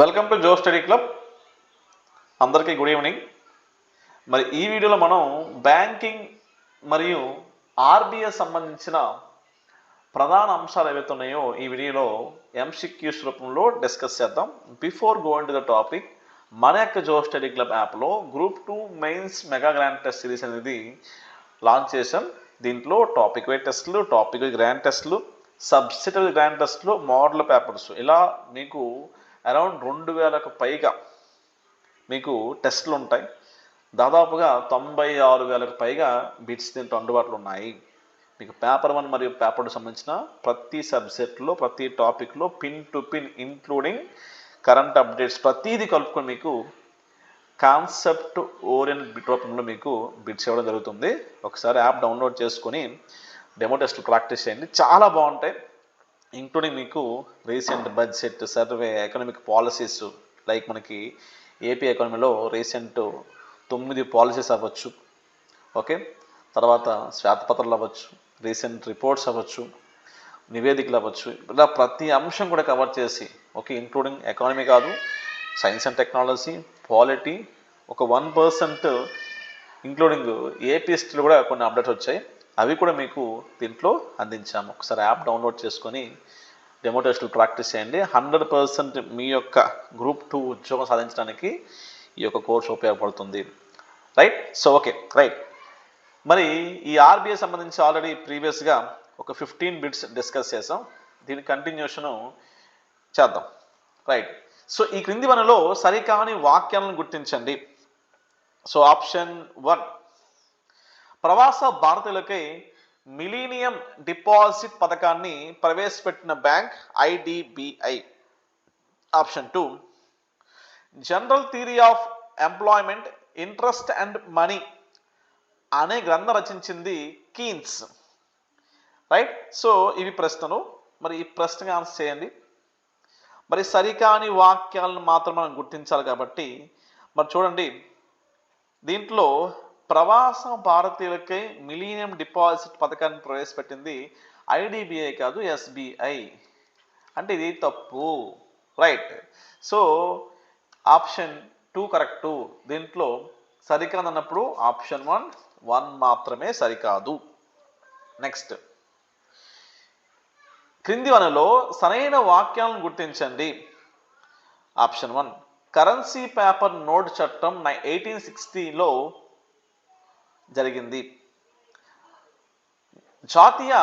Welcome to Jo study club అందరికీ good evening మరి ఈ వీడియోలో మనం బ్యాంకింగ్ మరియు ఆర్బీఐ సంబంధించిన ప్రధాన అంశాలు ఏవైతే ఉన్నాయో ఈ వీడియోలో ఎంసిక్యూస్ రూపంలో డిస్కస్ చేద్దాం. Before going to the topic మన యొక్క జో స్టడీ క్లబ్ యాప్లో group two mains mega grand test series అనేది లాంచ్ చేశాం. దీంట్లో టాపిక్ వై టెస్ట్లు టాపిక్ గ్రాండ్ టెస్ట్లు సబ్సిడరీ గ్రాండ్ టెస్ట్లు మోడల్ పేపర్స్ ఇలా మీకు అరౌండ్ రెండు వేలకు పైగా మీకు టెస్ట్లు ఉంటాయి. దాదాపుగా తొంభై ఆరు వేలకు పైగా బిట్స్ దీంట్లో అందుబాటులో ఉన్నాయి. మీకు పేపర్ వన్ మరియు పేపర్ టూ సంబంధించిన ప్రతి సబ్జెక్ట్లో ప్రతి టాపిక్లో pin to pin including current updates ప్రతిదీ కలుపుకొని మీకు కాన్సెప్ట్ ఓరియన్ బిట్ రూపంలో మీకు బిట్స్ ఇవ్వడం జరుగుతుంది. ఒకసారి యాప్ డౌన్లోడ్ చేసుకొని డెమో టెస్ట్లు ప్రాక్టీస్ చేయండి. చాలా బాగుంటాయి. ఇంక్లూడింగ్ మీకు recent budget survey economic policies like మనకి ఏపీ ఎకానమీలో రీసెంట్ తొమ్మిది పాలసీస్ అవ్వచ్చు. ఓకే? తర్వాత శ్వేతపత్రాలు అవ్వచ్చు రీసెంట్ రిపోర్ట్స్ అవ్వచ్చు నివేదికలు అవ్వచ్చు. ఇలా ప్రతి అంశం కూడా కవర్ చేసి ఓకే ఇంక్లూడింగ్ ఎకానమీ కాదు సైన్స్ అండ్ టెక్నాలజీ పాలిటీ ఒక వన్ పర్సెంట్ ఇంక్లూడింగ్ ఏపీఎస్టీలు కూడా కొన్ని అప్డేట్స్ వచ్చాయి. అవి కూడా మీకు దీంట్లో అందించాము. ఒకసారి యాప్ డౌన్లోడ్ చేసుకొని డెమో టెస్టులు ప్రాక్టీస్ చేయండి. హండ్రెడ్ పర్సెంట్ మీ యొక్క గ్రూప్ టూ ఉద్యోగం సాధించడానికి ఈ యొక్క కోర్స్ ఉపయోగపడుతుంది. రైట్? So okay. రైట్. మరి ఈ ఆర్బీఐ సంబంధించి ఆల్రెడీ ప్రీవియస్గా ఒక ఫిఫ్టీన్ బిట్స్ డిస్కస్ చేసాం దీని కంటిన్యూషను చేద్దాం. రైట్. సో ఈ క్రింది వనలో సరికాని వాక్యాలను గుర్తించండి. So option one. ప్రవాస భారతీయులకై మిలీనియం డిపాజిట్ పథకాన్ని ప్రవేశపెట్టిన bank IDBI. Option two general theory of employment interest and money అనే గ్రంథం రచించింది కీన్స్. రైట్? సో ఇవి ప్రశ్నలు. మరి ఈ ప్రశ్నకి ఆన్సర్ చేయండి. మరి సరికాని వాక్యాలను మాత్రం మనం గుర్తించాలి కాబట్టి మరి చూడండి దీంట్లో ప్రవాస భారతీయులకై మిలీనియం డిపాజిట్ పథకాన్ని ప్రవేశపెట్టింది ఐడిబిఐ కాదు ఎస్బిఐ. అంటే ఇది తప్పు. Right. So option two correct. దీంట్లో సరికాదు అన్నప్పుడు ఆప్షన్ వన్ వన్ మాత్రమే సరికాదు. నెక్స్ట్. క్రింది వనలో సరైన వాక్యాలను గుర్తించండి. Option one. Currency paper note చట్టం ఎయిటీన్ సిక్స్టీలో జరిగింది. జాతీయ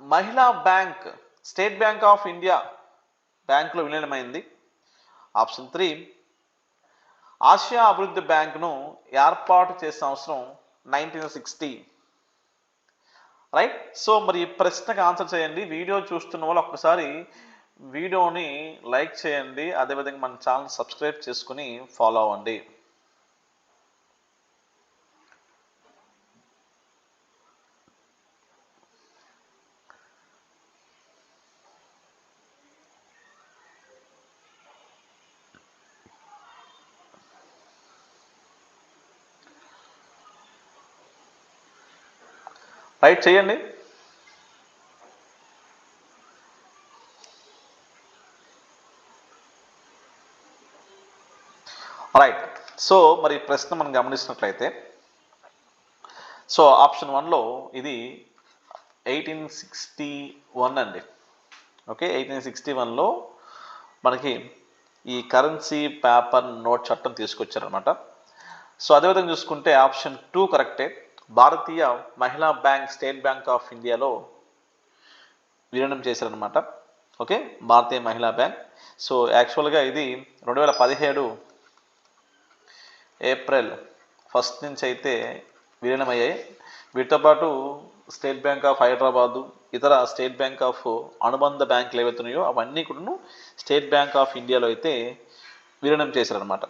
మహిళా bank state bank of India బ్యాంకులో విలీనమైంది. ఆప్షన్ త్రీ ఆసియా అభివృద్ధి బ్యాంకును ఏర్పాటు చేసిన అవసరం నైన్టీన్ సిక్స్టీ. రైట్? సో మరి ప్రశ్నకు ఆన్సర్ చేయండి. వీడియో చూస్తున్న వాళ్ళు ఒక్కసారి వీడియోని లైక్ చేయండి. అదేవిధంగా మన ఛానల్ సబ్స్క్రైబ్ చేసుకుని ఫాలో అవ్వండి. రైట్ చేయండి. రైట్ సో మరి ప్రశ్న మనం గమనించినట్లయితే సో ఆప్షన్ వన్లో ఇది ఎయిటీన్ సిక్స్టీ వన్ అండి. ఓకే ఎయిటీన్ సిక్స్టీ వన్లో మనకి ఈ కరెన్సీ పేపర్ నోట్ చట్టం తీసుకొచ్చారనమాట సో అదేవిధంగా చూసుకుంటే ఆప్షన్ టూ కరెక్టే భారతీయ మహిళా బ్యాంక్ స్టేట్ బ్యాంక్ ఆఫ్ ఇండియాలో విలీనం చేశారనమాట ఓకే? భారతీయ మహిళా బ్యాంక్. సో యాక్చువల్గా ఇది రెండు వేల పదిహేడు ఏప్రిల్ ఫస్ట్ నుంచి అయితే విలీనమయ్యాయి. వీటితో పాటు స్టేట్ బ్యాంక్ ఆఫ్ హైదరాబాదు ఇతర స్టేట్ బ్యాంక్ ఆఫ్ అనుబంధ బ్యాంకులు ఏవైతున్నాయో అవన్నీ కూడాను స్టేట్ బ్యాంక్ ఆఫ్ ఇండియాలో అయితే విలీనం చేశారనమాట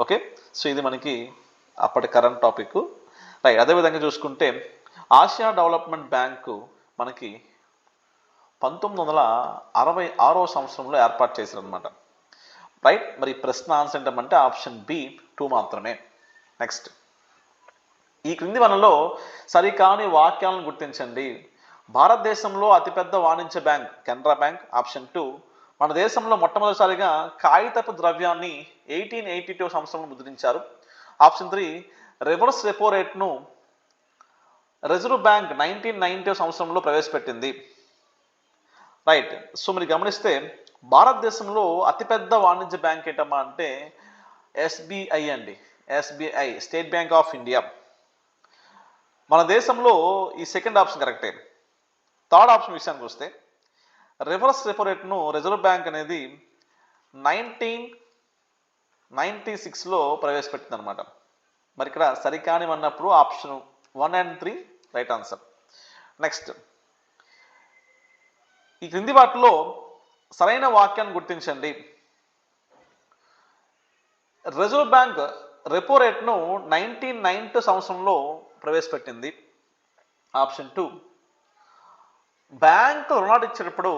ఓకే? సో ఇది మనకి అప్పటి కరెంట్ టాపిక్. రైట్ అదేవిధంగా చూసుకుంటే ఆసియా డెవలప్మెంట్ బ్యాంకు మనకి పంతొమ్మిది వందల అరవై ఆరో సంవత్సరంలో ఏర్పాటు చేశారనమాట రైట్? మరి ప్రశ్న ఆన్సర్ ఏంటంటే ఆప్షన్ బి టూ మాత్రమే. నెక్స్ట్. ఈ క్రింది వనలో సరికాని వాక్యాలను గుర్తించండి. భారతదేశంలో అతిపెద్ద వాణిజ్య bank Canara bank. Option two. మన దేశంలో మొట్టమొదటిసారిగా కాగితపు ద్రవ్యాన్ని ఎయిటీన్ ఎయిటీ టూ సంవత్సరంలో ముద్రించారు. Option three. రివర్స్ రెపో రేట్ను రిజర్వ్ బ్యాంక్ నైన్టీన్ నైన్టీ సంవత్సరంలో ప్రవేశపెట్టింది. రైట్ సో మీరు గమనిస్తే భారతదేశంలో అతిపెద్ద వాణిజ్య బ్యాంక్ ఏంటమ్మా అంటే ఎస్బీఐ అండి. SBI state bank of India మన దేశంలో ఈ సెకండ్ ఆప్షన్ కరెక్టే థర్డ్ ఆప్షన్ విషయానికి వస్తే రివర్స్ రెపో రేట్ను రిజర్వ్ బ్యాంక్ అనేది నైన్టీన్ నైంటీ సిక్స్లో ప్రవేశపెట్టింది అనమాట మరి ఇక్కడ సరికాని అన్నప్పుడు option one and three right answer. Next ఈ క్రింది వాటిలో సరైన వాక్యాన్ని గుర్తించండి. రిజర్వ్ బ్యాంక్ రెపో రేట్ను నైన్టీన్ నైన్టీ సంవత్సరంలో ప్రవేశపెట్టింది. ఆప్షన్ టూ బ్యాంకు రుణాలు ఇచ్చేటప్పుడు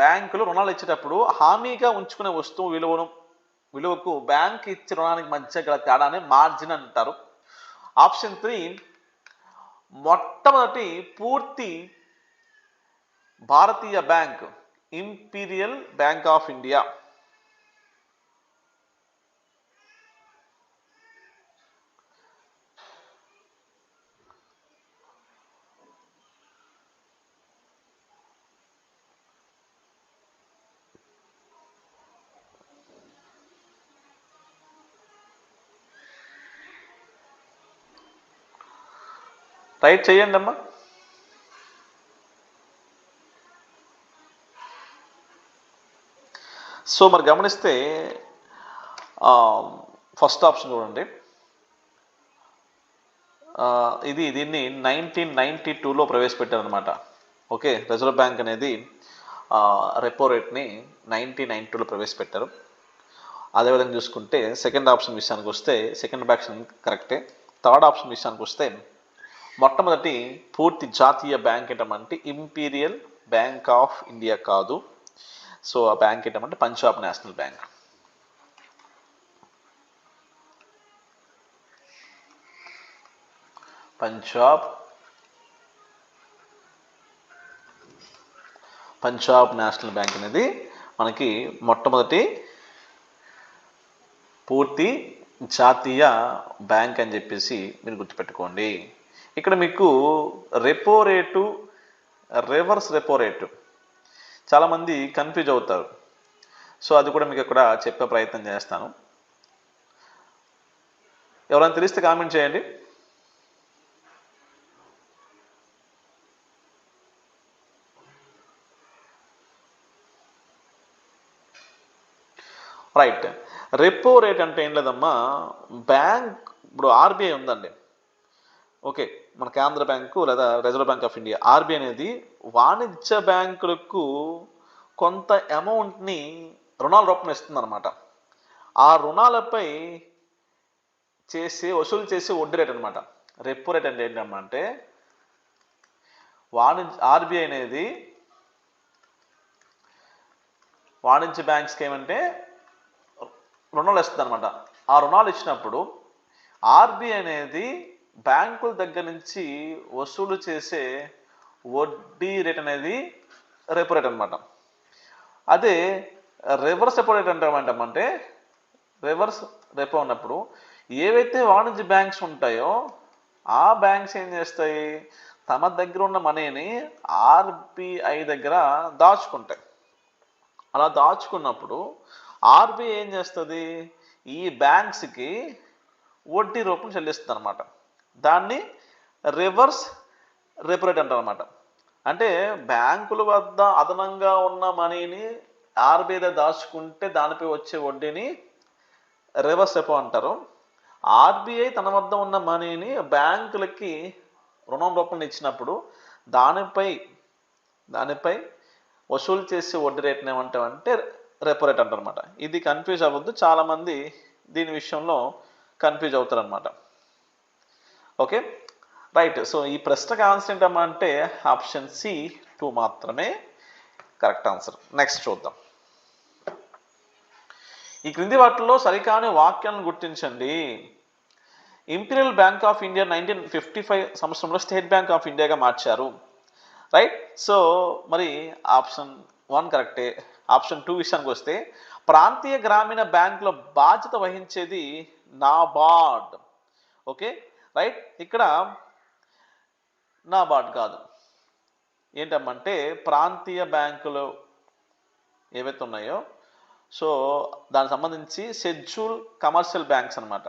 బ్యాంకులు రుణాలు ఇచ్చేటప్పుడు హామీగా ఉంచుకునే వస్తువు విలువను విలువకు బ్యాంక్ ఇచ్చే రుణానికి మధ్య గల తేడాని మార్జిన్ అంటారు. ఆప్షన్ త్రీ మొట్టమొదటి పూర్తి భారతీయ bank imperial bank of India. Like చేయండి అమ్మా సో మరి గమనిస్తే ఫస్ట్ ఆప్షన్ చూడండి. ఇది దీన్ని నైన్టీన్ నైంటీ టూలో ప్రవేశపెట్టారనమాట ఓకే రిజర్వ్ బ్యాంక్ అనేది రెపో రేట్ని నైన్టీన్ నైన్టీ టూలో ప్రవేశపెట్టారు. అదేవిధంగా చూసుకుంటే సెకండ్ ఆప్షన్ విషయానికి వస్తే సెకండ్ ఆప్షన్ కరెక్టే. థర్డ్ ఆప్షన్ విషయానికి వస్తే మొట్టమొదటి పూర్తి జాతీయ బ్యాంక్ ఏంటంటే ఇంపీరియల్ బ్యాంక్ ఆఫ్ ఇండియా కాదు. సో ఆ బ్యాంక్ ఏంటంటే Punjab national bank. Punjab Punjab national bank అనేది మనకి మొట్టమొదటి పూర్తి జాతీయ బ్యాంక్ అని చెప్పేసి మీరు గుర్తుపెట్టుకోండి. ఇక్కడ మీకు repo rate reverse repo rate చాలామంది కన్ఫ్యూజ్ అవుతారు. సో అది కూడా మీకు ఇక్కడ చెప్పే ప్రయత్నం చేస్తాను. ఎవరైనా తెలిస్తే కామెంట్ చేయండి. రైట్ రెపో రేట్ అంటే ఏం లేదమ్మా బ్యాంక్ ఇప్పుడు ఆర్బీఐ ఉందండి. ఓకే మన కేంద్ర బ్యాంకు లేదా reserve bank of India RBI అనేది వాణిజ్య బ్యాంకులకు కొంత అమౌంట్ని రుణాల రూపంలో ఇస్తుంది అనమాట ఆ రుణాలపై చేసే వసూలు చేసే వడ్డీ రేట్ అనమాట రెప్పు రేట్ అంటే ఏంటంటే వాణిజ్య ఆర్బీఐ అనేది వాణిజ్య బ్యాంక్స్కి ఏమంటే రుణాలు ఇస్తుంది అనమాట ఆ రుణాలు ఇచ్చినప్పుడు ఆర్బీఐ అనేది బ్యాంకుల దగ్గర నుంచి వసూలు చేసే వడ్డీ రేట్ అనేది రెపో రేట్ అనమాట అదే రివర్స్ రెపో రేట్ అంటామంటామంటే రివర్స్ రెపో ఉన్నప్పుడు ఏవైతే వాణిజ్య బ్యాంక్స్ ఉంటాయో ఆ బ్యాంక్స్ ఏం చేస్తాయి? తమ దగ్గర ఉన్న మనీని ఆర్బీఐ దగ్గర దాచుకుంటాయి. అలా దాచుకున్నప్పుడు ఆర్బీఐ ఏం చేస్తుంది? ఈ బ్యాంక్స్కి వడ్డీ రూపం చెల్లిస్తుంది అనమాట దాన్ని రివర్స్ రెపో రేట్ అంటారు అనమాట అంటే బ్యాంకుల వద్ద అదనంగా ఉన్న మనీని ఆర్బీఐ దాచుకుంటే దానిపై వచ్చే వడ్డీని రివర్స్ రెపో అంటారు. ఆర్బీఐ తన వద్ద ఉన్న మనీని బ్యాంకులకి రుణం రూపంలో ఇచ్చినప్పుడు దానిపై దానిపై వసూలు చేసే వడ్డీ రేట్ని ఏమంటామంటే రెపో రేట్ అంటారు అనమాట ఇది కన్ఫ్యూజ్ అవ్వద్దు. చాలామంది దీని విషయంలో కన్ఫ్యూజ్ అవుతారనమాట ఓకే రైట్ సో ఈ ప్రశ్నకు ఆన్సర్ ఏంటమ్మా అంటే ఆప్షన్ సి టూ మాత్రమే కరెక్ట్ ఆన్సర్ నెక్స్ట్ చూద్దాం. ఈ క్రింది వాటిల్లో సరికాని వాక్యాలను గుర్తించండి. Imperial bank of India nineteen fifty five సంవత్సరంలో స్టేట్ బ్యాంక్ ఆఫ్ ఇండియాగా మార్చారు. రైట్ సో మరి ఆప్షన్ వన్ కరెక్టే ఆప్షన్ టూ విషయానికి వస్తే ప్రాంతీయ గ్రామీణ బ్యాంకులో బాధ్యత వహించేది నాబార్డ్ ఓకే రైట్? ఇక్కడ నాబార్డ్ కాదు. ఏంటమ్మంటే ప్రాంతీయ బ్యాంకులు ఏవైతే ఉన్నాయో సో దానికి సంబంధించి షెడ్యూల్ కమర్షియల్ బ్యాంక్స్ అన్నమాట.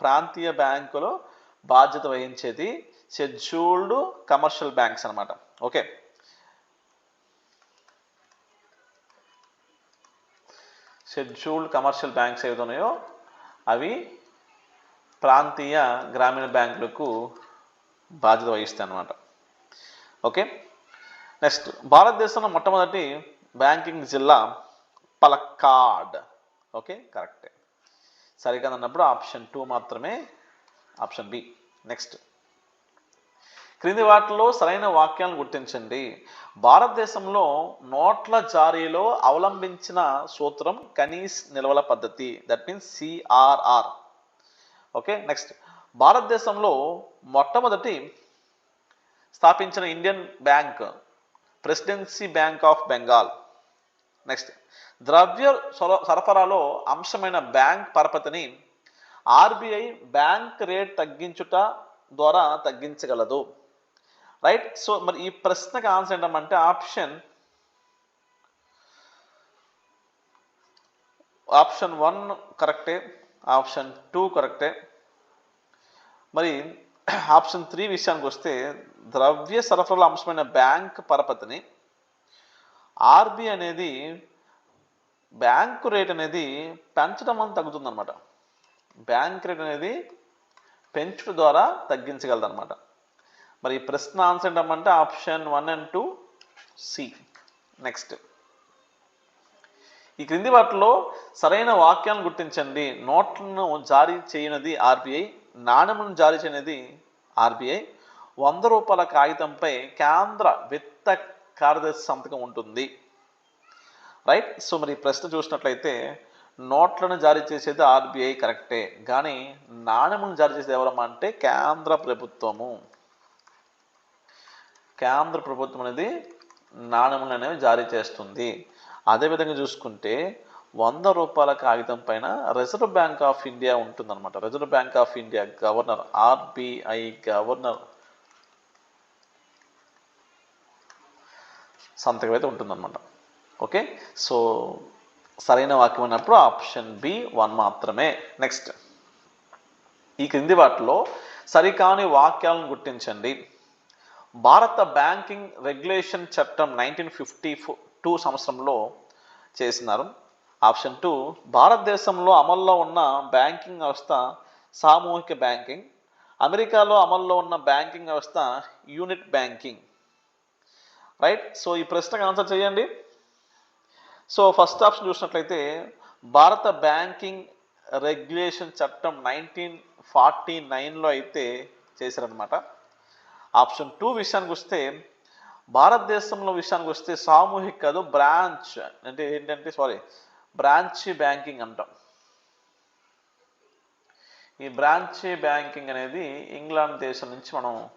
ప్రాంతీయ బ్యాంకులో బాధ్యత వహించేది షెడ్యూల్డ్ కమర్షియల్ బ్యాంక్స్ అన్నమాట. ఓకే. షెడ్యూల్డ్ కమర్షియల్ బ్యాంక్స్ ఏవైతే ఉన్నాయో అవి ప్రాంతీయ గ్రామీణ బ్యాంకులకు బాధ్యత వహిస్తాయి అన్నమాట ఓకే? నెక్స్ట్ భారతదేశంలో మొట్టమొదటి బ్యాంకింగ్ జిల్లా పలక్కాడ్. ఓకే? కరెక్టే. సరికాదన్నప్పుడు ఆప్షన్ టూ మాత్రమే ఆప్షన్ బి. నెక్స్ట్ క్రింది వాటిలో సరైన వాక్యాలను గుర్తించండి. భారతదేశంలో నోట్ల జారీలో అవలంబించిన సూత్రం కనీస్ నిల్వల పద్ధతి. That means C R R okay next. భారతదేశంలో మొట్టమొదటి స్థాపించిన Indian bank presidency bank of Bengal. Next. ద్రవ్య సరఫరాలో అంశమైన బ్యాంక్ పరపతిని R B I bank rate తగ్గించుట ద్వారా తగ్గించగలదు. రైట్? సో మరి ఈ ప్రశ్నకు ఆన్సర్ ఏంటంటే ఆప్షన్ ఆప్షన్ వన్ కరెక్టే. ఆప్షన్ టూ కరెక్టే. మరి ఆప్షన్ త్రీ విషయానికి వస్తే ద్రవ్య సరఫరాల అంశమైన బ్యాంక్ పరపతిని ఆర్బి అనేది బ్యాంకు రేట్ అనేది పెంచడం వల్ల తగ్గుతుంది అనమాట బ్యాంక్ రేట్ అనేది పెంచడం ద్వారా తగ్గించగలదన్నమాట. మరి ప్రశ్న ఆన్సర్ ఏంటంటే option one and two C. Next. ఈ క్రింది వాటిలో సరైన వాక్యాలను గుర్తించండి. నోట్లను జారీ చేయనది ఆర్బీఐ నాణ్యములను జారీ చేయనది ఆర్బీఐ. వంద రూపాయల కాగితంపై కేంద్ర విత్త కార్యదర్శి సంతకం ఉంటుంది. రైట్? సో మరి ఈ ప్రశ్న చూసినట్లయితే నోట్లను జారీ చేసేది ఆర్బీఐ కరెక్టే. కానీ నాణ్యములను జారీ చేసేది ఎవరమ్మా అంటే కేంద్ర ప్రభుత్వము. కేంద్ర ప్రభుత్వం అనేది నాణ్యములు అనేవి జారీ చేస్తుంది. అదేవిధంగా చూసుకుంటే వంద రూపాయల కాగితం పైన రిజర్వ్ బ్యాంక్ ఆఫ్ ఇండియా ఉంటుందన్నమాట. Reserve bank of India governor RBI governor సంతకం అయితే ఉంటుందన్నమాట. ఓకే సో సరైన వాక్యం అన్నప్పుడు ఆప్షన్ బి వన్ మాత్రమే. నెక్స్ట్ ఈ క్రింది వాటిలో సరికాని వాక్యాలను గుర్తించండి. భారత బ్యాంకింగ్ రెగ్యులేషన్ చట్టం నైన్టీన్ ఫిఫ్టీ ఫోర్ టూ సంవత్సరంలో చేసినారు. ఆప్షన్ టూ భారతదేశంలో అమల్లో ఉన్న బ్యాంకింగ్ వ్యవస్థ సామూహిక బ్యాంకింగ్ అమెరికాలో అమల్లో ఉన్న బ్యాంకింగ్ వ్యవస్థ యూనిట్ బ్యాంకింగ్. రైట్? సో ఈ ప్రశ్నకు ఆన్సర్ చేయండి. సో ఫస్ట్ ఆప్షన్ చూసినట్లయితే భారత బ్యాంకింగ్ రెగ్యులేషన్ చట్టం నైన్టీన్ ఫార్టీ నైన్లో అయితే చేశారనమాట ఆప్షన్ టూ విషయానికి వస్తే భారతదేశంలో విషయానికి వస్తే సామూహిక కాదు బ్రాంచ్. అంటే ఏంటంటే సారీ బ్రాంచ్ బ్యాంకింగ్ అంటాం. ఈ బ్రాంచ్ బ్యాంకింగ్ అనేది ఇంగ్లాండ్ దేశం నుంచి మనం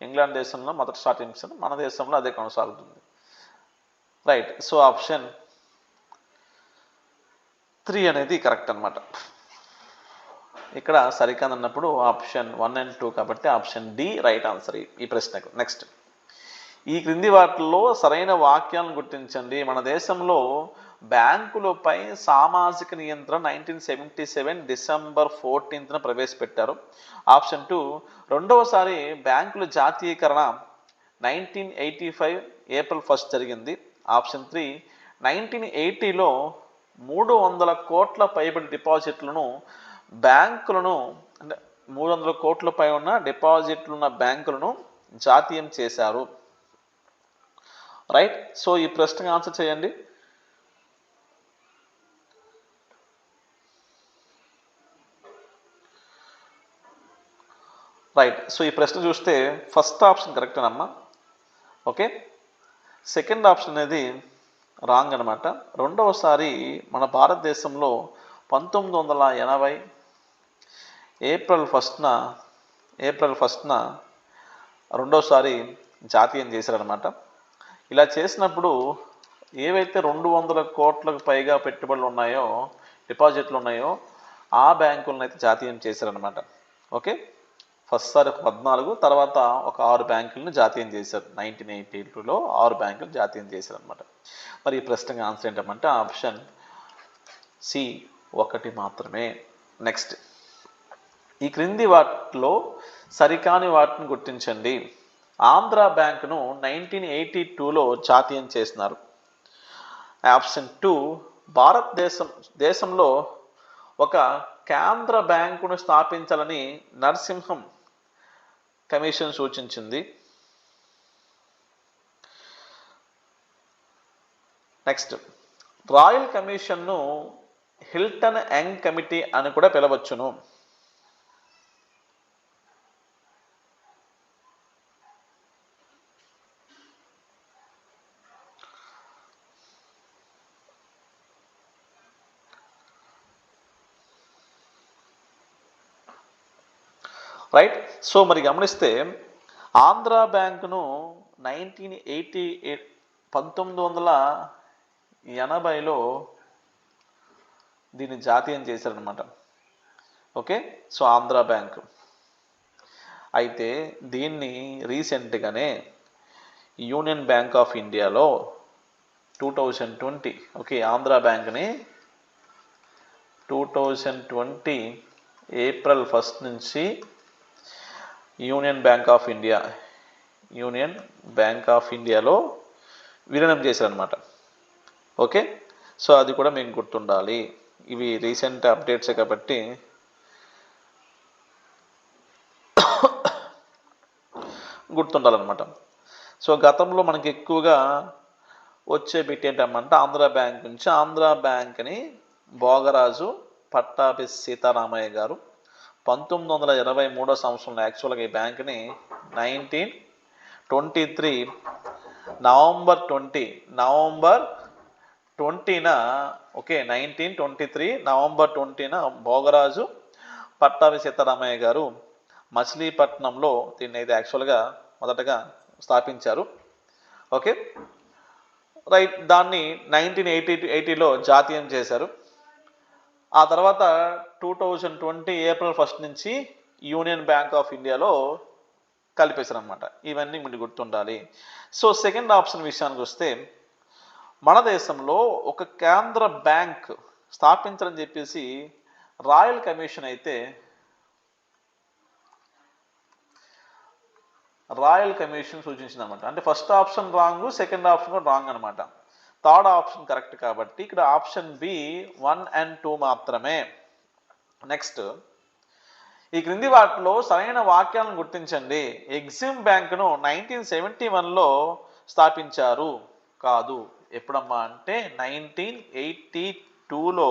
ఇంగ్లాండ్ దేశంలో మొదటి స్టార్ట్ చేసాం మన దేశంలో అదే కొనసాగుతుంది. రైట్ సో ఆప్షన్ త్రీ అనేది కరెక్ట్ అనమాట ఇక్కడ సరికాదన్నప్పుడు ఆప్షన్ వన్ అండ్ టూ కాబట్టి ఆప్షన్ డి రైట్ ఆన్సర్ ఈ ప్రశ్నకు. నెక్స్ట్ ఈ క్రింది వాటిల్లో సరైన వాక్యాలను గుర్తించండి. మన దేశంలో బ్యాంకులపై సామాజిక నియంత్రణ నైన్టీన్ సెవెంటీ సెవెన్ డిసెంబర్ ఫోర్టీన్త్న ప్రవేశపెట్టారు. ఆప్షన్ టూ రెండవసారి బ్యాంకుల జాతీయకరణ nineteen eighty five April first జరిగింది. ఆప్షన్ త్రీ నైన్టీన్ ఎయిటీలో మూడు వందల కోట్ల పైబడి డిపాజిట్లను బ్యాంకులను అంటే మూడు వందల కోట్ల పై ఉన్న డిపాజిట్లు ఉన్న బ్యాంకులను జాతీయం చేశారు. రైట్ సో ఈ ప్రశ్నకు ఆన్సర్ చేయండి. రైట్ సో ఈ ప్రశ్న చూస్తే ఫస్ట్ ఆప్షన్ కరెక్టేనమ్మా ఓకే సెకండ్ ఆప్షన్ అనేది రాంగ్ అనమాట రెండవసారి మన భారతదేశంలో పంతొమ్మిది వందల ఎనభై ఏప్రిల్ ఫస్ట్న ఏప్రిల్ ఫస్ట్న రెండోసారి జాతీయం చేశారనమాట ఇలా చేసినప్పుడు ఏవైతే రెండు వందల కోట్లకు పైగా పెట్టుబడులు ఉన్నాయో డిపాజిట్లు ఉన్నాయో ఆ బ్యాంకులను అయితే జాతీయం చేశారనమాట ఓకే? ఫస్ట్ సారి ఒక పద్నాలుగు తర్వాత ఒక ఆరు బ్యాంకులను జాతీయం చేశారు. నైన్టీన్ ఎయిటీ టూలో ఆరు బ్యాంకులు జాతీయం చేశారనమాట మరి ఈ ప్రశ్నకి ఆన్సర్ ఏంటంటే ఆప్షన్ సి ఒకటి మాత్రమే. నెక్స్ట్. ఈ క్రింది వాటిలో సరికాని వాటిని గుర్తించండి. ఆంధ్ర బ్యాంక్ను నైన్టీన్ ఎయిటీ టూలో జాతీయం చేసినారు. ఆప్షన్ టూ భారతదేశం దేశంలో ఒక కేంద్ర బ్యాంకును స్థాపించాలని నరసింహం కమిషన్ సూచించింది. నెక్స్ట్ రాయల్ కమిషన్ను హిల్టన్ యంగ్ కమిటీ అని కూడా పిలవచ్చును. రైట్ సో మరి గమనిస్తే ఆంధ్ర బ్యాంకును నైన్టీన్ ఎయిటీ ఎయిట్ పంతొమ్మిది వందల ఎనభైలో దీన్ని జాతీయం చేశారనమాట ఓకే సో ఆంధ్ర బ్యాంక్. అయితే దీన్ని రీసెంట్గానే యూనియన్ బ్యాంక్ ఆఫ్ ఇండియాలో two thousand twenty okay Andhra బ్యాంక్ని two thousand twenty April first నుంచి union bank of India union bank of ఇండియాలో విలీనం చేశారనమాట ఓకే? సో అది కూడా మీకు గుర్తుండాలి. ఇవి రీసెంట్ అప్డేట్సే కాబట్టి గుర్తుండాలన్నమాట. సో గతంలో మనకి ఎక్కువగా వచ్చే బిట్ ఏంటమ్మంటే ఆంధ్ర బ్యాంక్ నుంచి ఆంధ్ర బ్యాంక్ని భోగరాజు పట్టాభి సీతారామయ్య గారు పంతొమ్మిది వందల ఇరవై మూడో సంవత్సరంలో యాక్చువల్గా ఈ బ్యాంక్ని nineteen twenty three November twenty November ట్వంటీన okay nineteen twenty three November ట్వంటీన Bhogaraju Pattabhi Sitaramayya garu మచిలీపట్నంలో దీన్ని అయితే యాక్చువల్గా మొదటగా స్థాపించారు. ఓకే రైట్ దాన్ని నైన్టీన్ ఎయిటీ ఎయిటీలో జాతీయం చేశారు. ఆ తర్వాత two thousand twenty April first నుంచి యూనియన్ బ్యాంక్ ఆఫ్ ఇండియాలో కలిపేశారు అనమాట ఇవన్నీ మీకు గుర్తుండాలి. సో సెకండ్ ఆప్షన్ విషయానికి వస్తే మన దేశంలో ఒక కేంద్ర బ్యాంక్ స్థాపించాలని చెప్పేసి రాయల్ కమిషన్ అయితే రాయల్ కమిషన్ సూచించింది అనమాట అంటే first option wrong second option కూడా రాంగ్ అనమాట థర్డ్ ఆప్షన్ కరెక్ట్ కాబట్టి ఇక్కడ option B one and two మాత్రమే. నెక్స్ట్ ఈ క్రింది వాటిలో సరైన వాక్యాలను గుర్తించండి. ఎగ్జిమ్ బ్యాంకును నైన్టీన్ సెవెంటీ వన్లో స్థాపించారు. కాదు ఎప్పుడమ్మా అంటే నైన్టీన్ ఎయిటీ టూలో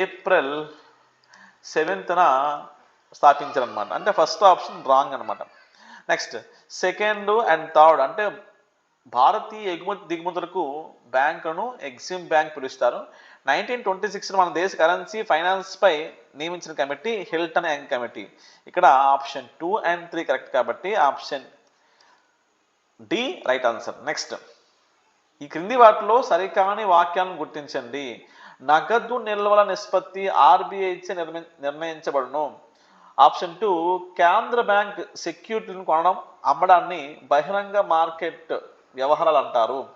ఏప్రిల్ సెవెంత్న స్థాపించారనమాట అంటే ఫస్ట్ ఆప్షన్ రాంగ్ అనమాట నెక్స్ట్ సెకండ్ అండ్ థర్డ్ అంటే భారతీయ ఎగుమతి దిగుమతులకు బ్యాంకును ఎగ్జిమ్ బ్యాంక్ పిలుస్తారు. నైన్టీన్ ట్వంటీ సిక్స్ మన దేశ కరెన్సీ ఫైనాన్స్ పై నియమించిన కమిటీ హిల్టన్ యంగ్ కమిటీ. ఇక్కడ option two and three correct కాబట్టి option D right answer. Next ఈ క్రింది వాటిలో సరికాని వాక్యాలను గుర్తించండి. నగదు నిల్వల నిష్పత్తి ఆర్బీఐచే నిర్మి నిర్ణయించబడును. ఆప్షన్ టూ కేంద్ర బ్యాంక్ సెక్యూరిటీలను కొనడం అమ్మడాన్ని బహిరంగ మార్కెట్ వ్యవహారాలు అంటారు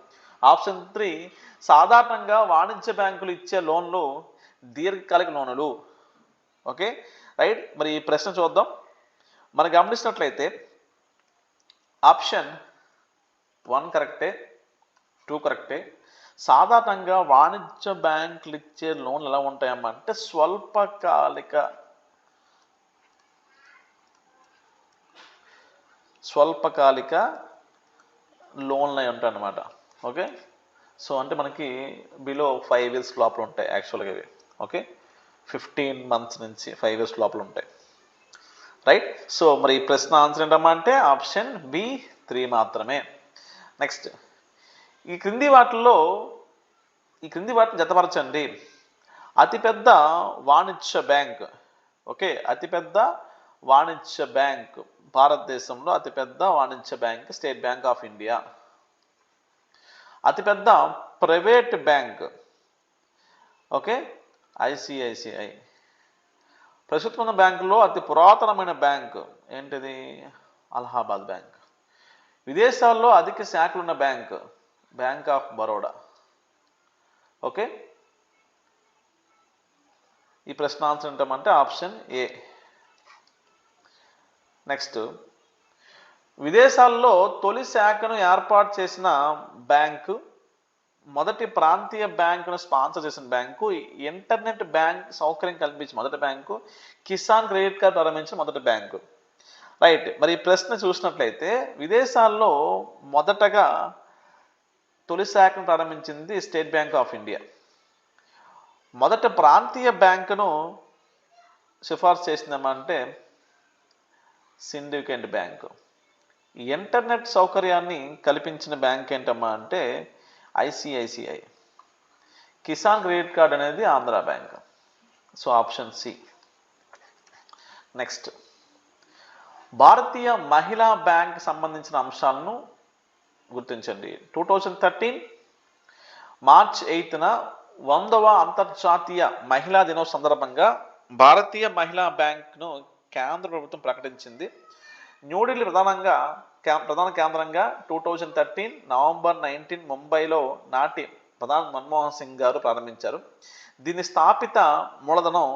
ఆప్షన్ త్రీ సాధారణంగా వాణిజ్య బ్యాంకులు ఇచ్చే లోన్లు దీర్ఘకాలిక లోనులు. ఓకే? రైట్? మరి ఈ ప్రశ్న చూద్దాం. మనం గమనించినట్లయితే ఆప్షన్ వన్ కరెక్టే టూ కరెక్టే. సాధారణంగా వాణిజ్య బ్యాంకులు ఇచ్చే లోన్లు ఎలా ఉంటాయమ్మా? అంటే స్వల్పకాలిక స్వల్పకాలిక లోన్లు అయి ఉంటాయి అన్నమాట ఓకే? సో అంటే మనకి బిలో ఫైవ్ ఇయర్స్ లోపల ఉంటాయి యాక్చువల్గా ఇవి. ఓకే? ఫిఫ్టీన్ మంత్స్ నుంచి ఫైవ్ ఇయర్స్ లోపల ఉంటాయి. రైట్ సో మరి ఈ ప్రశ్న ఆన్సర్ ఏంటమ్మా అంటే ఆప్షన్ బి త్రీ మాత్రమే. నెక్స్ట్ ఈ క్రింది వాటిల్లో ఈ క్రింది వాటిని జతపరచండి. అతిపెద్ద వాణిజ్య బ్యాంక్. ఓకే? అతిపెద్ద వాణిజ్య బ్యాంక్. భారతదేశంలో అతిపెద్ద వాణిజ్య bank state bank of India. అతిపెద్ద ప్రైవేట్ బ్యాంక్. ఓకే? ఐసిఐసిఐ ప్రస్తుతం ఉన్న బ్యాంకులో అతి పురాతనమైన బ్యాంకు ఏంటిది? అలహాబాద్ బ్యాంక్. విదేశాల్లో అధిక శాఖలు ఉన్న bank bank of Baroda. Okay? ఈ ప్రశ్న ఆన్సర్ ఏంటంటే ఆప్షన్ ఏ. నెక్స్ట్. విదేశాల్లో తొలి శాఖను ఏర్పాటు చేసిన బ్యాంకు మొదటి ప్రాంతీయ బ్యాంకును స్పాన్సర్ చేసిన బ్యాంకు ఇంటర్నెట్ బ్యాంక్ సౌకర్యం కల్పించిన మొదటి బ్యాంకు కిసాన్ క్రెడిట్ కార్డ్ ప్రారంభించిన మొదటి బ్యాంకు. రైట్. మరి ప్రశ్న చూసినట్లయితే విదేశాల్లో మొదటగా తొలి శాఖను ప్రారంభించింది స్టేట్ బ్యాంక్ ఆఫ్ ఇండియా. మొదట ప్రాంతీయ బ్యాంకును సిఫార్సు చేసిందేమంటే సిండికేట్ బ్యాంకు. ఇంటర్నెట్ సౌకర్యాన్ని కల్పించిన బ్యాంక్ ఏంటమ్మా అంటే ఐసిఐసిఐ. కిసాన్ క్రెడిట్ కార్డ్ అనేది Andhra Bank. So option C. Next. Bharatiya Mahila Bank సంబంధించిన అంశాలను గుర్తించండి. టూ థౌజండ్ థర్టీన్ మార్చ్ ఎయిత్న వందవ అంతర్జాతీయ మహిళా దినోత్సవం సందర్భంగా భారతీయ మహిళా బ్యాంక్ను కేంద్ర ప్రభుత్వం ప్రకటించింది. న్యూఢిల్లీ ప్రధానంగా ప్రధాన కేంద్రంగా two thousand thirteen November nineteen ముంబైలో నాటి ప్రధాని మన్మోహన్ సింగ్ గారు ప్రారంభించారు. దీని స్థాపిత మూలధనం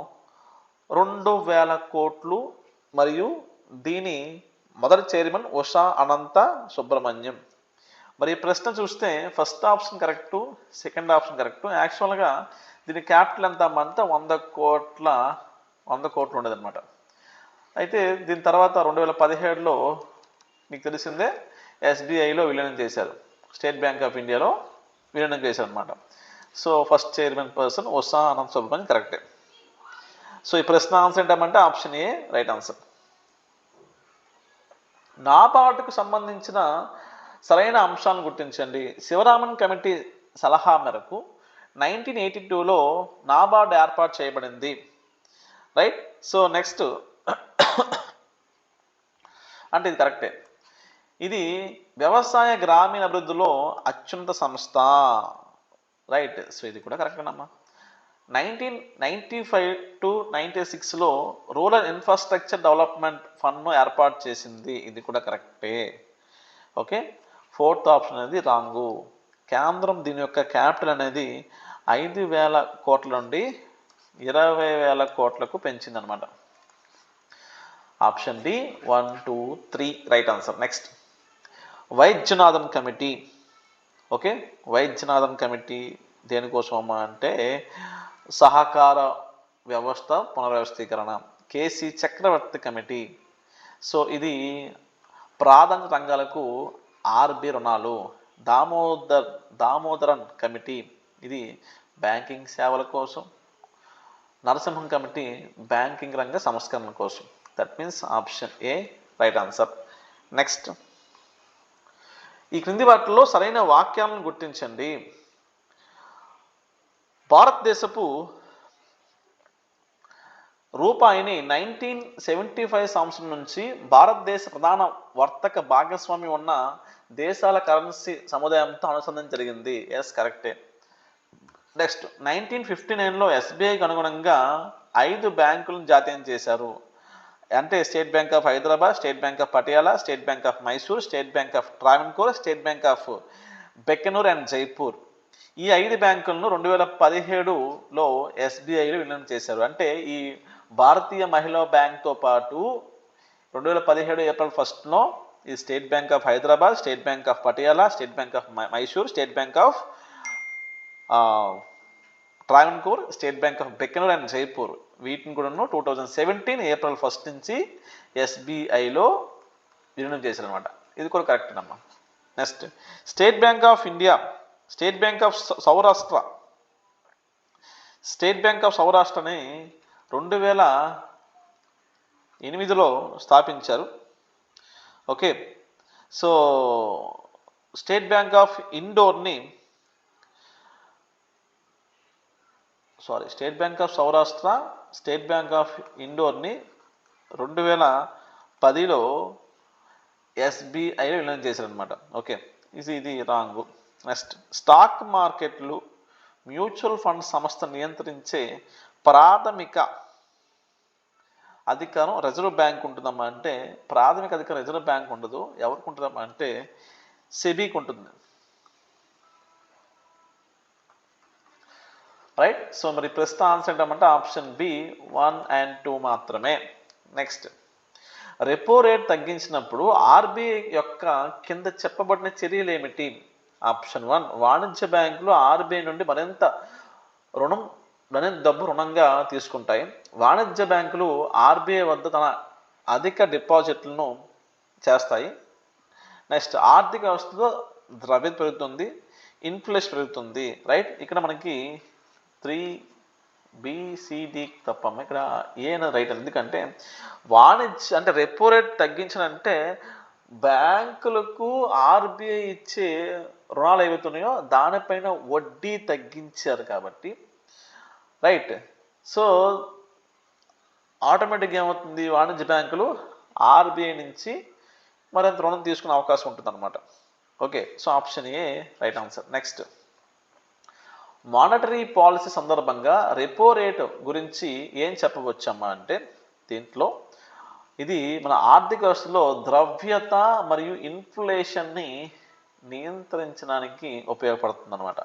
రెండు వేల కోట్లు మరియు దీని మొదటి చైర్మన్ ఉషా అనంత సుబ్రహ్మణ్యం. మరి ఈ ప్రశ్న చూస్తే first option correct second option correct. యాక్చువల్గా దీని క్యాపిటల్ ఎంత అంటే వంద కోట్ల వంద కోట్లు ఉండేది అనమాట అయితే దీని తర్వాత రెండు వేల పదిహేడులో మీకు తెలిసిందే ఎస్బీఐలో విలీనం చేశారు. స్టేట్ బ్యాంక్ ఆఫ్ ఇండియాలో విలీనం చేశారు అనమాట so first chairman person Usha Anantha Subramanyam కరెక్టే. సో ఈ ప్రశ్న ఆన్సర్ ఏంటంటే ఆప్షన్ ఏ రైట్ ఆన్సర్. నాబార్డుకు సంబంధించిన సరైన అంశాలను గుర్తించండి. శివరామన్ కమిటీ సలహా మేరకు నైన్టీన్ ఎయిటీ టూలో నాబార్డు ఏర్పాటు చేయబడింది. రైట్? సో నెక్స్ట్ అంటే ఇది కరెక్టే. ఇది వ్యవసాయ గ్రామీణ అభివృద్ధిలో అత్యున్నత సంస్థ. రైట్ సో ఇది కూడా కరెక్టేనమ్మా nineteen ninety five to ninety సిక్స్లో రూరల్ ఇన్ఫ్రాస్ట్రక్చర్ డెవలప్మెంట్ ఫండ్ను ఏర్పాటు చేసింది. ఇది కూడా కరెక్టే. ఓకే? ఫోర్త్ ఆప్షన్ అనేది రాంగు. కేంద్రం దీని యొక్క క్యాపిటల్ అనేది ఐదు వేల కోట్ల నుండి ఇరవై వేల కోట్లకు పెంచిందనమాట. Option D one two three right answer. Next Vaidyanathan committee. Okay? Vaidyanathan committee దేనికోసమమ్మా అంటే సహకార వ్యవస్థ పునర్వ్యవస్థీకరణ. కేసీ చక్రవర్తి కమిటీ. సో ఇది ప్రాధాన్య రంగాలకు ఆర్బి రుణాలు. దామోదర్ దామోదరన్ కమిటీ. ఇది బ్యాంకింగ్ సేవల కోసం. నరసింహం కమిటీ బ్యాంకింగ్ రంగ సంస్కరణ కోసం. That means option A right answer next ఈ క్రింది వాటిలో సరైన వాక్యాలను గుర్తించండి. భారతదేశపు రూపాయిని నైన్టీన్ సెవెంటీ ఫైవ్ సంవత్సరం నుంచి భారతదేశ ప్రధాన వర్తక భాగస్వామి ఉన్న దేశాల కరెన్సీ సముదాయంతో అనుసంధానం జరిగింది. ఎస్ కరెక్టే నెక్స్ట్ నైన్టీన్ ఫిఫ్టీ నైన్లో ఎస్బీఐకి అనుగుణంగా ఐదు బ్యాంకులను జాతీయం చేశారు. అంటే state bank of Hyderabad state bank of Patiala state bank of Mysore state bank of Travancore state bank of Bikaner and Jaipur ఈ ఐదు బ్యాంకులను రెండు వేల పదిహేడులో ఎస్బీఐలో విలీనం చేశారు అంటే ఈ భారతీయ మహిళా బ్యాంక్తో పాటు రెండు వేల పదిహేడు ఏప్రిల్ ఫస్ట్లో ఈ state bank of Hyderabad state bank of Patiala state bank of Mysore state bank of Travancore state bank of Bikaner and Jaipur వీటిని కూడా two thousand seventeen April first నుంచి ఎస్బీఐలో విలీనం చేశారనమాట ఇది కూడా కరెక్ట్ అమ్మా next state bank of India state bank of Saurashtra state bank of సౌరాష్ట్రని రెండు వేల ఎనిమిదిలో స్థాపించారు. Okay so state bank of ఇండోర్ని sorry state bank of Saurashtra state bank of ఇండోర్ని రెండు వేల పదిలో ఎస్బీఐలో విలీనం చేశారనమాట ఓకే ఇది ఇది రాంగ్ నెక్స్ట్ స్టాక్ మార్కెట్లు మ్యూచువల్ ఫండ్ సంస్థ నియంత్రించే ప్రాథమిక అధికారం రిజర్వ్ బ్యాంక్ ఉంటుందమ్మా అంటే ప్రాథమిక అధికారం రిజర్వ్ బ్యాంక్ ఉండదు. ఎవరికి ఉంటుందమ్మా అంటే సెబీకి ఉంటుంది. రైట్ సో మరి ప్రస్తుత ఆన్సర్ ఏంటంటే option B one and two మాత్రమే. నెక్స్ట్ రెపో రేట్ తగ్గించినప్పుడు ఆర్బీఐ యొక్క కింద చెప్పబడిన చర్యలు ఏమిటి? ఆప్షన్ వన్ వాణిజ్య బ్యాంకులు ఆర్బీఐ నుండి మరింత రుణం మరింత డబ్బు రుణంగా తీసుకుంటాయి. వాణిజ్య బ్యాంకులు ఆర్బీఐ వద్ద తన అధిక డిపాజిట్లను చేస్తాయి. నెక్స్ట్ ఆర్థిక వ్యవస్థలో ద్రవ్యత పెరుగుతుంది ఇన్ఫ్లేషన్ పెరుగుతుంది. రైట్ ఇక్కడ మనకి త్రీ బిసిడి తప్ప ఇక్కడ ఏ అనేది రైట్ ఎందుకంటే వాణిజ్య అంటే రెపో రేట్ తగ్గించనంటే బ్యాంకులకు ఆర్బీఐ ఇచ్చే రుణాలు ఏవైతున్నాయో దానిపైన వడ్డీ తగ్గించారు కాబట్టి. రైట్. సో ఆటోమేటిక్గా ఏమవుతుంది? వాణిజ్య బ్యాంకులు ఆర్బీఐ నుంచి మరింత రుణం తీసుకునే అవకాశం ఉంటుంది అనమాట okay. So option A right answer. Next. Monetary policy సందర్భంగా రెపో రేటు గురించి ఏం చెప్పవచ్చమ్మా అంటే దీంట్లో ఇది మన ఆర్థిక వ్యవస్థలో ద్రవ్యత మరియు ఇన్ఫ్లేషన్ని నియంత్రించడానికి ఉపయోగపడుతుంది అనమాట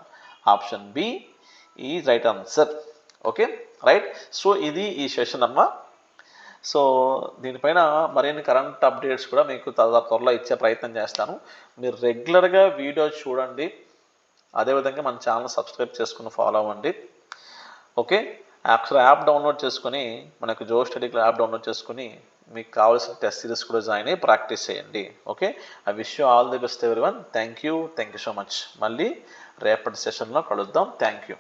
ఆప్షన్ బి ఈ right answer. Okay? Right? So ఇది ఈ సెషన్ అమ్మా. సో దీనిపైన మరిన్ని కరెంట్ అప్డేట్స్ కూడా మీకు త్వరలో ఇచ్చే ప్రయత్నం చేస్తాను. మీరు రెగ్యులర్గా వీడియో చూడండి. అదేవిధంగా మన ఛానల్ సబ్స్క్రైబ్ చేసుకుని ఫాలో అవ్వండి. ఓకే? యాక్చువల్ యాప్ డౌన్లోడ్ చేసుకుని మనకు జో స్టడీకి యాప్ డౌన్లోడ్ చేసుకుని మీకు కావాల్సిన టెస్ట్ సిరీస్ కూడా జాయిన్ అయ్యి ప్రాక్టీస్ చేయండి. Okay? I wish you all the best everyone thank you thank you so much. మళ్ళీ రేపటి సెషన్లో కలుద్దాం. Thank you